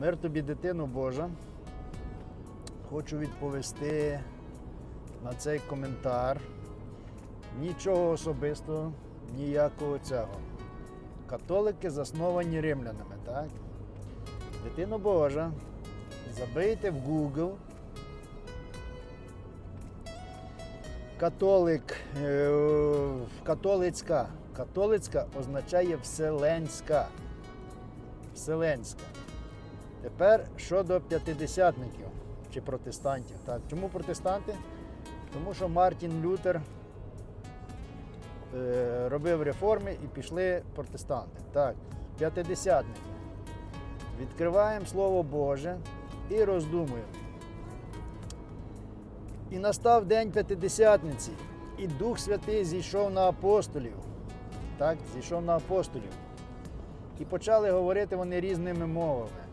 Мир тобі, дитино Божа. Хочу відповісти на цей коментар. Нічого особистого, ніякого цього. Католики засновані римлянами, так? Дитино Божа, забийте в Google. Католик, е, католицька. Католицька означає вселенська. Вселенська. Тепер щодо п'ятидесятників чи протестантів. Так, чому протестанти? Тому що Мартін Лютер е, робив реформи і пішли протестанти. Так, п'ятидесятники. Відкриваємо Слово Боже і роздумуємо. І настав день п'ятидесятниці, і Дух Святий зійшов на апостолів. Так, зійшов на апостолів. І почали говорити вони різними мовами.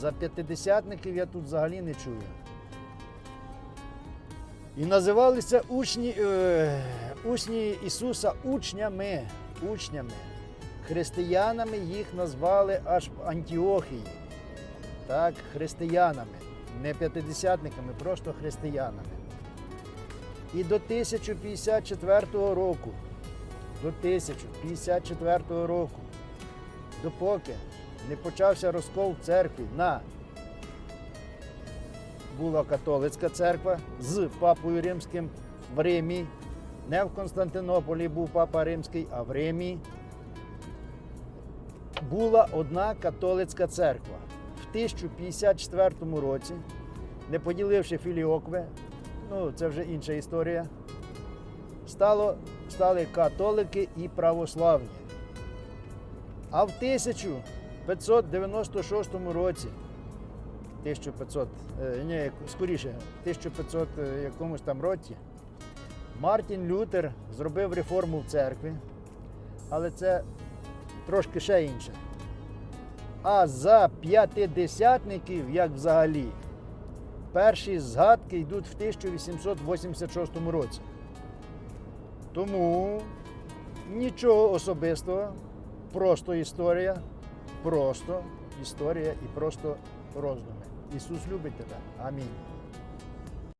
За п'ятидесятників я тут взагалі не чую. І називалися учні, е, учні Ісуса учнями. учнями. Християнами їх назвали аж в Антіохії. Так, християнами. Не п'ятидесятниками, просто християнами. І до 1054 року, до 1054 року, допоки не почався розкол в церкві на була католицька церква з папою римським в Римі. Не в Константинополі був папа римський, а в Римі. Була одна католицька церква. В 1054 році, не поділивши філіокви, ну це вже інша історія, стало, стали католики і православні. А в 1596 році, 1500, е, ні, скоріше, 1500 е, якомусь там році, Мартін Лютер зробив реформу в церкві, але це трошки ще інше. А за п'ятидесятників, як взагалі, перші згадки йдуть в 1886 році. Тому нічого особистого, просто історія, просто історія і просто роздуми. Ісус любить тебе. Амінь.